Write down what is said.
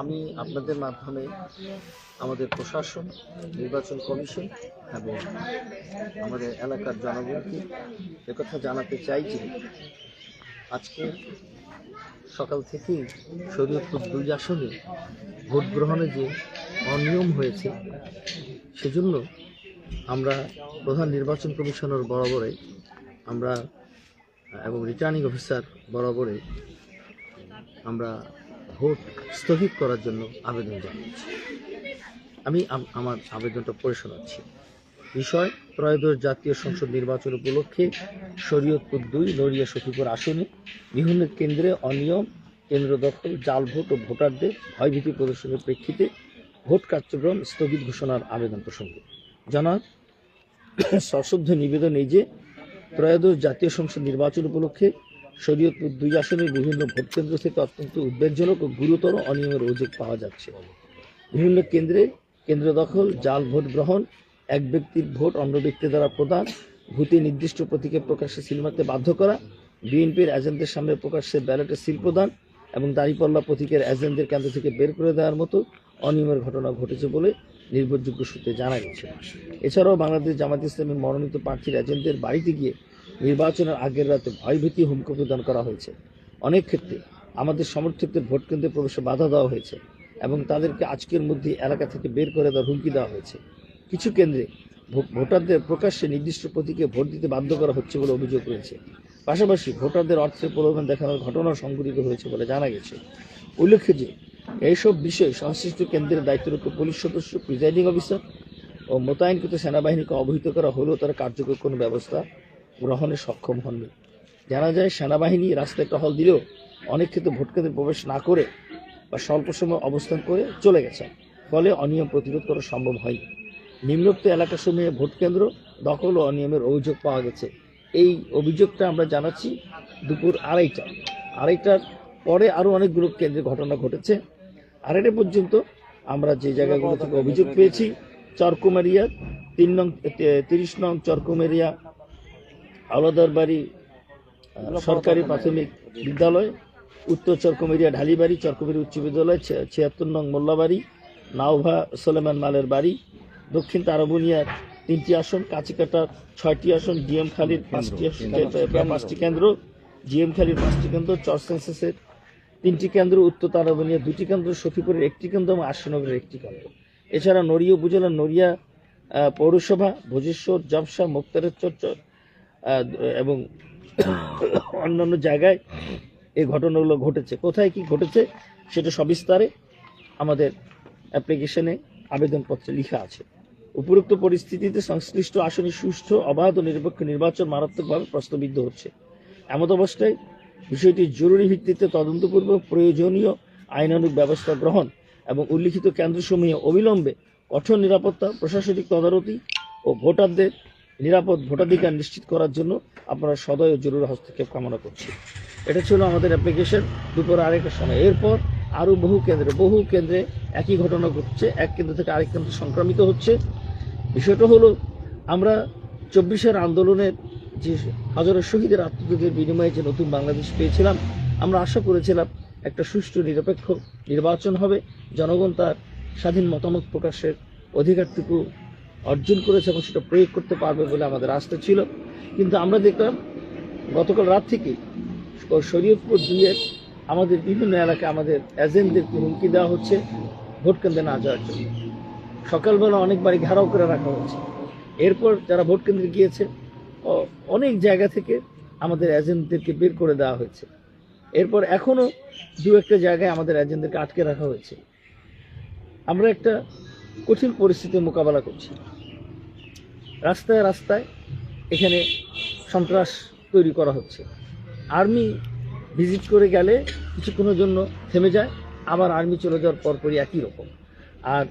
আমি আপনাদের মাধ্যমে আমাদের প্রশাসন, নির্বাচন কমিশন এবং আমাদের এলাকার জনগণকে একথা জানাতে চাই যে আজকে সকাল থেকেই শরীয়তপুর দুই আসনে ভোট গ্রহণে যে অনিয়ম হয়েছে, সেজন্য আমরা প্রধান নির্বাচন কমিশনার বরাবরে আমরা এবং রিটার্নিং অফিসার বরাবরে আমরা ভোট স্থগিত করার জন্য আবেদন জানিয়েছি। আমি আমার আবেদনটা পড়ে শোনাচ্ছি। বিষয়, ত্রয়োদশ জাতীয় সংসদ নির্বাচন উপলক্ষে শরীয়তপুর দুই, নড়িয়া সখীপুর আসনে বিভিন্ন কেন্দ্রে অনিয়ম, কেন্দ্র দখল, জাল ভোট ও ভোটারদের ভয়ভীতি প্রদর্শনের প্রেক্ষিতে ভোট কার্যক্রম স্থগিত ঘোষণার আবেদন প্রসঙ্গে জানা সশ্রদ্ধ নিবেদন এই যে ত্রয়োদশ জাতীয় সংসদ নির্বাচন উপলক্ষে শরীয়তপুর দুই আসনের বিভিন্ন ভোটকেন্দ্র থেকে অত্যন্ত উদ্বেগজনক ও গুরুতর অনিয়মের অভিযোগ পাওয়া যাচ্ছে। বিভিন্ন কেন্দ্রে কেন্দ্র দখল, জাল ভোট গ্রহণ, এক ব্যক্তির ভোট অন্য ব্যক্তি দ্বারা প্রদান, ভূতে নির্দিষ্ট প্রতীকে প্রকাশ্যে সিল মারতে বাধ্য করা, বিএনপির এজেন্টদের সামনে প্রকাশ্যে ব্যালটে সিল প্রদান এবং দাঁড়িপাল্লা প্রতীকের এজেন্টদের কেন্দ্র থেকে বের করে দেওয়ার মতো অনিয়মের ঘটনা ঘটেছে বলে নির্ভরযোগ্য সূত্রে জানা গেছে। এছাড়াও বাংলাদেশ জামাত ইসলামের মনোনীত প্রার্থীর এজেন্টদের বাড়িতে গিয়ে নির্বাচনের আগের রাতে ভয়ভীতি হুমকি প্রদান করা হয়েছে। অনেক ক্ষেত্রে আমাদের সমর্থকদের ভোট কেন্দ্রে প্রবেশে বাধা দেওয়া হয়েছে এবং তাদেরকে আজকের মধ্যে এলাকা থেকে বের করে দেওয়ার হুমকি দেওয়া হয়েছে। কিছু কেন্দ্রে ভোটারদের প্রকাশ্যে নির্দিষ্ট প্রতীকে ভোট দিতে বাধ্য করা হচ্ছে বলে অভিযোগ রয়েছে। পাশাপাশি ভোটারদের অর্থের প্রলোভন দেখানোর ঘটনাও সংঘটিত হয়েছে বলে জানা গেছে। উল্লেখ্য যে, এইসব বিষয়ে সংশ্লিষ্ট কেন্দ্রের দায়িত্বরত পুলিশ সদস্য, প্রিজাইডিং অফিসার ও মোতায়েনকৃত সেনাবাহিনীকে অবহিত করা হলেও তারা কার্যকর কোনো ব্যবস্থা গ্রহণে সক্ষম হননি। জানা যায়, সেনাবাহিনী রাস্তায় টহল দিলেও অনেক ক্ষেত্রে ভোটকেন্দ্রে প্রবেশ না করে বা স্বল্প সময় অবস্থান করে চলে গেছে ফলে অনিয়ম প্রতিরোধ করা সম্ভব হয়নি। নিম্নোক্ত এলাকাসমূহে ভোট কেন্দ্র দখল ও অনিয়মের অভিযোগ পাওয়া গেছে। এই অভিযোগটা আমরা জানাচ্ছি দুপুর আড়াইটা আড়াইটার পরে আরও অনেকগুলো কেন্দ্রে ঘটনা ঘটেছে। আড়াইটা পর্যন্ত আমরা যে জায়গাগুলো থেকে অভিযোগ পেয়েছি, চরকুমারিয়া, তিন নং, তিরিশ নং চরকুমারিয়া আলাদার বাড়ি সরকারি প্রাথমিক বিদ্যালয় উত্তর চরকুমেরিয়া ঢালিবাড়ি চরকুমেরি উচ্চ বিদ্যালয় ছিয়াত্তর নং মোল্লাবাড়ি নাওভা সোলেমান মালের বাড়ি দক্ষিণ তারাবুনিয়ার তিনটি আসন কাছিকাটার ছয়টি আসন ডিএম খালির পাঁচটি আসন পাঁচটি কেন্দ্র জিএম খালির পাঁচটি কেন্দ্র চর সেন্সাসের তিনটি কেন্দ্র উত্তর তারাবুনিয়া দুটি কেন্দ্র সখীপুরের একটি কেন্দ্র এবং আশ্বিনগরের একটি কেন্দ্র। এছাড়া নড়িয়া উপজেলার নড়িয়া পৌরসভা ভোজেশ্বর জবসা মুক্তারের চর্চ এবং অন্যান্য জায়গায় এই ঘটনাগুলো ঘটেছে। কোথায় কি ঘটেছে সেটা সবিস্তারে আমাদের অ্যাপ্লিকেশনে আবেদনপত্রে লেখা আছে। উপরোক্ত পরিস্থিতিতে সংশ্লিষ্ট আসনে সুষ্ঠু, অবাধ ও নিরপেক্ষ নির্বাচন মারাত্মকভাবে প্রশ্নবিদ্ধ হচ্ছে। এমত অবস্থায় বিষয়টি জরুরি ভিত্তিতে তদন্তপূর্বক প্রয়োজনীয় আইনানুগ ব্যবস্থা গ্রহণ এবং উল্লিখিত কেন্দ্রসমূহে অবিলম্বে কঠোর নিরাপত্তা, প্রশাসনিক তদারতি ও ভোটারদের নিরাপদ ভোটাধিকার নিশ্চিত করার জন্য আপনারা সদয় ও জরুরি হস্তক্ষেপ কামনা করছি। এটা ছিল আমাদের অ্যাপ্লিকেশন দুপুর আড়াইটার সময়। এরপর আরও বহু কেন্দ্রে বহু কেন্দ্রে একই ঘটনা ঘটছে। এক কেন্দ্র থেকে আরেক কেন্দ্রে সংক্রামিত হচ্ছে। বিষয়টা হলো, আমরা চব্বিশের আন্দোলনের যে হাজারো শহীদের আত্মত্যাগের বিনিময়ে যে নতুন বাংলাদেশ পেয়েছিলাম, আমরা আশা করেছিলাম একটা সুষ্ঠু, নিরপেক্ষ নির্বাচন হবে। জনগণ তার স্বাধীন মতামত প্রকাশের অধিকারটুকু অর্জন করেছে এবং সেটা প্রয়োগ করতে পারবে বলে আমাদের আস্থা ছিল। কিন্তু আমরা দেখলাম, গতকাল রাত থেকে শরীয়তপুর দুইয়ের আমাদের বিভিন্ন এলাকায় আমাদের এজেন্টদেরকে হুমকি দেওয়া হচ্ছে, ভোট কেন্দ্রে না যাওয়ার জন্য। সকালবেলা অনেকবারই ঘেরাও করে রাখা হয়েছে এরপর যারা ভোট কেন্দ্রে গিয়েছে অনেক জায়গা থেকে আমাদের এজেন্টদেরকে বের করে দেওয়া হয়েছে। এরপর এখনও দু একটা জায়গায় আমাদের এজেন্টদেরকে আটকে রাখা হয়েছে। আমরা একটা কঠিন পরিস্থিতির মোকাবেলা করছি। রাস্তায় রাস্তায় এখানে সন্ত্রাস তৈরি করা হচ্ছে। আর্মি ভিজিট করে গেলে কিছুক্ষণের জন্য থেমে যায়, আবার আর্মি চলে যাওয়ার পরপরই একই রকম। আর